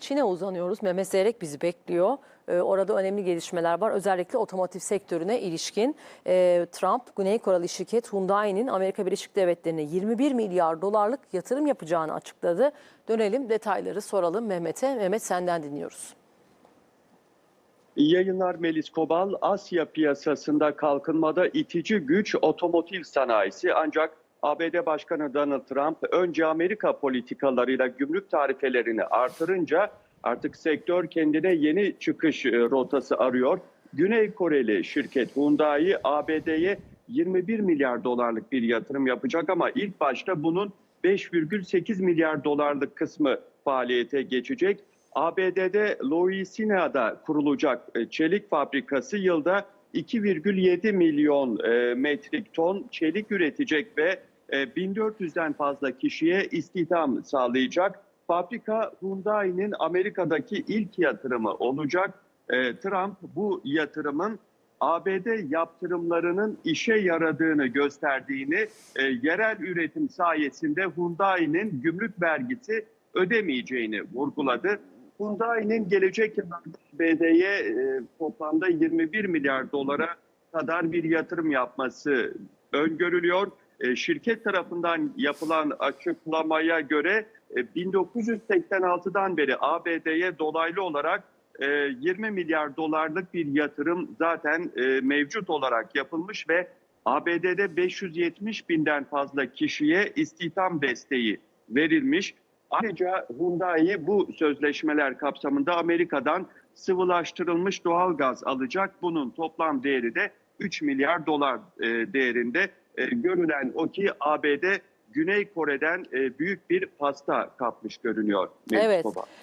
Çin'e uzanıyoruz. Mehmet Zeyrek bizi bekliyor. Ee, orada önemli gelişmeler var. Özellikle otomotiv sektörüne ilişkin. Ee, Trump, Güney Koreli şirket Hyundai'nin Amerika Birleşik Devletleri'ne 21 milyar dolarlık yatırım yapacağını açıkladı. Dönelim detayları soralım Mehmet'e. Mehmet senden dinliyoruz. İyi yayınlar Melis Kobal. Asya piyasasında kalkınmada itici güç otomotiv sanayisi ancak ABD Başkanı Donald Trump önce Amerika politikalarıyla gümrük tarifelerini artırınca artık sektör kendine yeni çıkış e, rotası arıyor. Güney Koreli şirket Hyundai ABD'ye 21 milyar dolarlık bir yatırım yapacak ama ilk başta bunun 5,8 milyar dolarlık kısmı faaliyete geçecek. ABD'de Louisiana'da kurulacak e, çelik fabrikası yılda 2,7 milyon e, metrik ton çelik üretecek ve e, 1400'den fazla kişiye istihdam sağlayacak. Fabrika Hyundai'nin Amerika'daki ilk yatırımı olacak. E, Trump bu yatırımın ABD yaptırımlarının işe yaradığını gösterdiğini, e, yerel üretim sayesinde Hyundai'nin gümrük vergisi ödemeyeceğini vurguladı. Hyundai'nin gelecek yıllarda ABD'ye e, toplamda 21 milyar dolara kadar bir yatırım yapması öngörülüyor. E, şirket tarafından yapılan açıklamaya göre e, 1986'dan beri ABD'ye dolaylı olarak e, 20 milyar dolarlık bir yatırım zaten e, mevcut olarak yapılmış ve ABD'de 570 binden fazla kişiye istihdam desteği verilmiş. Ayrıca Hyundai bu sözleşmeler kapsamında Amerika'dan sıvılaştırılmış doğal gaz alacak. Bunun toplam değeri de 3 milyar dolar e, değerinde. E, görülen o ki ABD Güney Kore'den e, büyük bir pasta kapmış görünüyor. Evet. Baba.